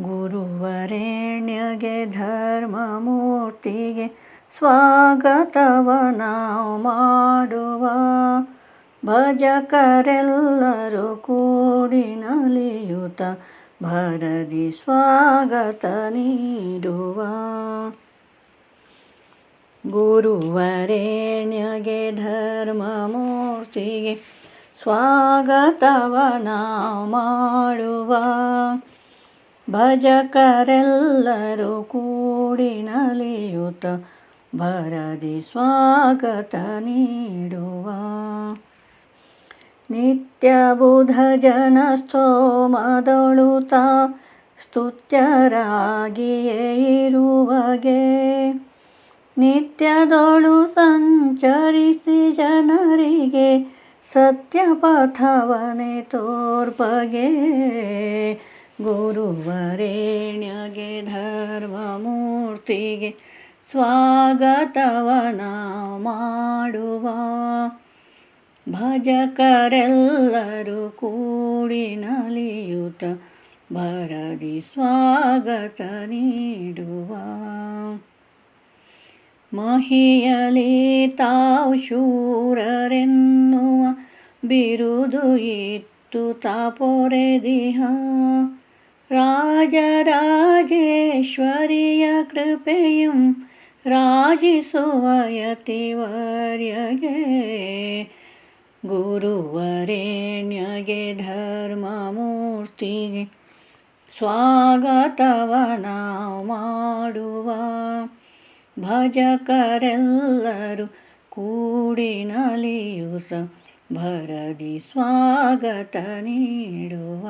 ಗುರುವರೇಣ್ಯಗೆ ಧರ್ಮಮೂರ್ತಿಗೆ ಸ್ವಾಗತವ ನಾವು ಮಾಡುವ ಭಜಕರೆಲ್ಲರೂ ಕೂಡಿ ನಲಿಯುತ ಭರದಿ ಸ್ವಾಗತ ನೀಡುವ ಧರ್ಮ ಮೂರ್ತಿಗೆ ಸ್ವಾಗತವ ನಾವು ಮಾಡುವ ಭಜಕರೆಲ್ಲರೂ ಕೂಡಿ ನಲಿಯುತ್ತ ಭರದಿ ಸ್ವಾಗತ ನೀಡುವ. ನಿತ್ಯ ಬುಧ ಜನ ಸ್ತೋಮದೊಳುತ ಸ್ತುತ್ಯರಾಗಿಯೇ ಇರುವಗೆ. ನಿತ್ಯದೊಳು ಸಂಚರಿಸಿ ಜನರಿಗೆ ಸತ್ಯಪಥವನೆ ತೋರ್ಪಗೆ. ಗುರುವರೇಣ್ಯಗೆ ಧರ್ಮಮೂರ್ತಿಗೆ ಸ್ವಾಗತವನ ಮಾಡುವ. ಭಜಕರೆಲ್ಲರೂ ಕೂಡಿ ನಲಿಯುತ ಭರದಿ ಸ್ವಾಗತ ನೀಡುವ. ಮಹಿಯಲಿ ತಾವು ಶೂರರೆನ್ನುವ ಬಿರುದು ಇತ್ತು ತಾಪೊರೆದಿಹ. ರಾಜರಾಜೇಶ್ವರಿಯ ಕೃಪೆಯು ರಾಜಿಸುವ ಯತಿವರ್ಯಗೆ ಗುರುವರೇಣ್ಯಗೆ ಸ್ವಾಗತವ ನಾವು ಮಾಡುವ ಭಜಕರೆಲ್ಲರೂ ಕೂಡಿ ನಲಿಯುತ್ತ ಭರದಿ ಸ್ವಾಗತ ನೀಡುವ.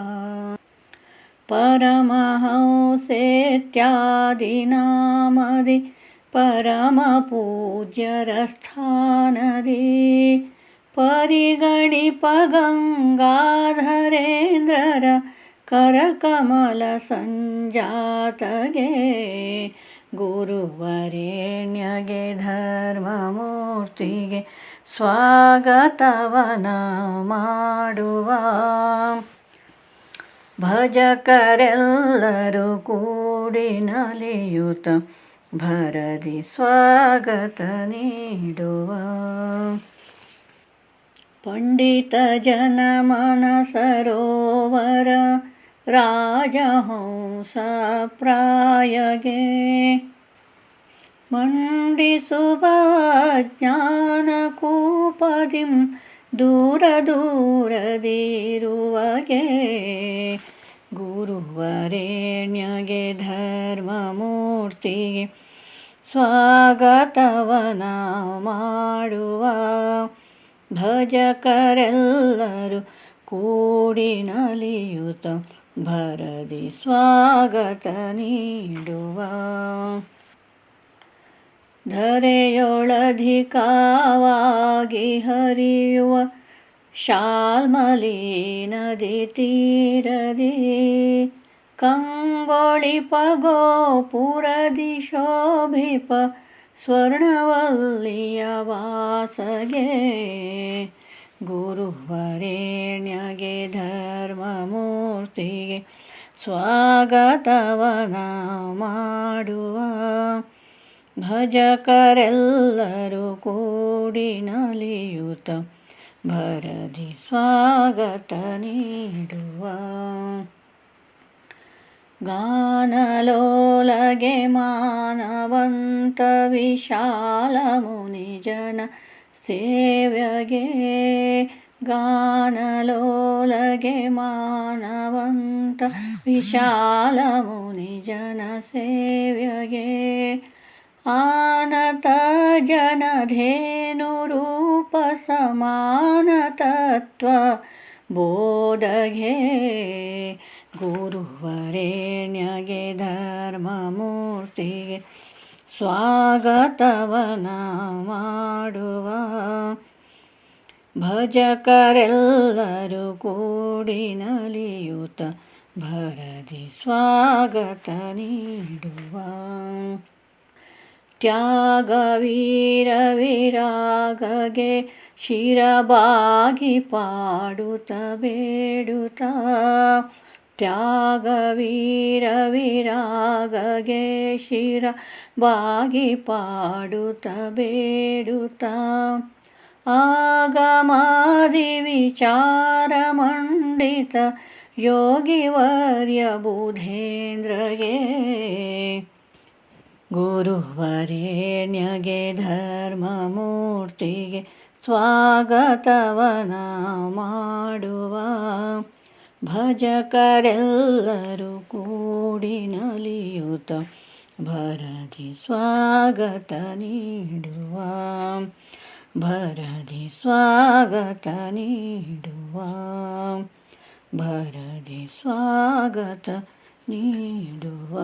ಪರಮಹಂಸೇತ್ಯಾದಿನಾಮದಿ ಪರಮ ಪೂಜ್ಯರ ಸ್ಥಾನದಿ ಪರಿಗಣಿಪ ಗಂಗಾಧರೇಂದ್ರರ ಕರಕಮಲ ಸಂಜಾತಗೆ ಗುರುವರೇಣ್ಯಗೆ ಧರ್ಮಮೂರ್ತಿಗೆ ಸ್ವಾಗತವನ ಮಾಡುವ ಭಜಕರೆಲ್ಲರೂ ಕೂಡಿ ನಲಿಯುತ್ತ ಭರದಿ ಸ್ವಾಗತ ನೀಡುವ ಪಂಡಿತ ಜನಮನ ಸರೋವರ ರಾಜಹಂಸ ಪ್ರಾಯಗೆ ಮಂಡಿಸುವ ಜ್ಞಾನಕೂಪದಿಂ ದೂರ ದೂರದಿರುವಗೆ ಗುರುವರೇಣ್ಯಗೆ ಧರ್ಮಮೂರ್ತಿಗೆ ಸ್ವಾಗತವನ ಮಾಡುವ ಭಜಕರೆಲ್ಲರೂ ಕೂಡಿ ನಲಿಯುತ್ತ ಭರದಿ ಸ್ವಾಗತ ನೀಡುವ. ಧರೆಯೊಳಧಿಕವಾಗಿ ಹರಿಯುವ ಶಾಲ್ಮಲಿ ನದಿ ತೀರದಿ ಕಂಗೊಳಿಪ ಗೋಪುರದಿ ಶೋಭಿಪ ಸ್ವರ್ಣವಲ್ಲಿಯ ವಾಸಗೆ ಧರ್ಮ ಧರ್ಮಮೂರ್ತಿಗೆ ಸ್ವಾಗತವನ ಮಾಡುವ. ಭಜಕರೆಲ್ಲರೂ ಕೂಡಿ ನಲಿಯುತ್ತ ಭರದಿ ಸ್ವಾಗತ ನೀಡುವ. ಗಾನಲೋಲಗೆ ಮಾನವಂತ ವಿಶಾಲ ಮುನಿಜನ ಸೇವ್ಯಗೆ, ಗಾನಲೋಲಗೆ ಮಾನವಂತ ವಿಶಾಲ ಮುನಿಜನ ಸೇವ್ಯಗೆ. ಆನತ ಜನಧೇನು ರೂಪ ಸಮಾನ ತತ್ವ ಬೋಧಗೆ ಧರ್ಮ ಧರ್ಮಮೂರ್ತಿಗೆ ಸ್ವಾಗತವನ ಮಾಡುವ ಭಜಕರೆಲ್ಲರೂ ಕೂಡಿ ನಲಿಯುತ್ತ ಭರದಿ ಸ್ವಾಗತ ನೀಡುವ. ತ್ಯಾಗವೀರ ವಿರಾಗಗೆ ಶಿರಬಾಗಿ ಪಾಡುತ್ತ ಬೇಡುತ್ತ. ತ್ಯಾಗವೀರ ವಿರಾಗಗೆ ಶಿರ ಬಾಗಿ ಪಾಡುತ್ತ ಬೇಡುತ್ತ. ಆಗಮಾದಿ ವಿಚಾರ ಮಂಡಿತ ಯೋಗಿವರ್ಯ ಬುಧೇಂದ್ರಗೆ ಗುರುವರೇಣ್ಯಗೆ ಧರ್ಮಮೂರ್ತಿಗೆ ಸ್ವಾಗತವನ ಮಾಡುವ. ಭಜಕರೆಲ್ಲರೂ ಕೂಡಿ ನಲಿಯುತ್ತ ಭರದಿ ಸ್ವಾಗತ ನೀಡುವ. ಭರದಿ ಸ್ವಾಗತ ನೀಡುವ. ಭರದಿ ಸ್ವಾಗತ ನೀಡುವ.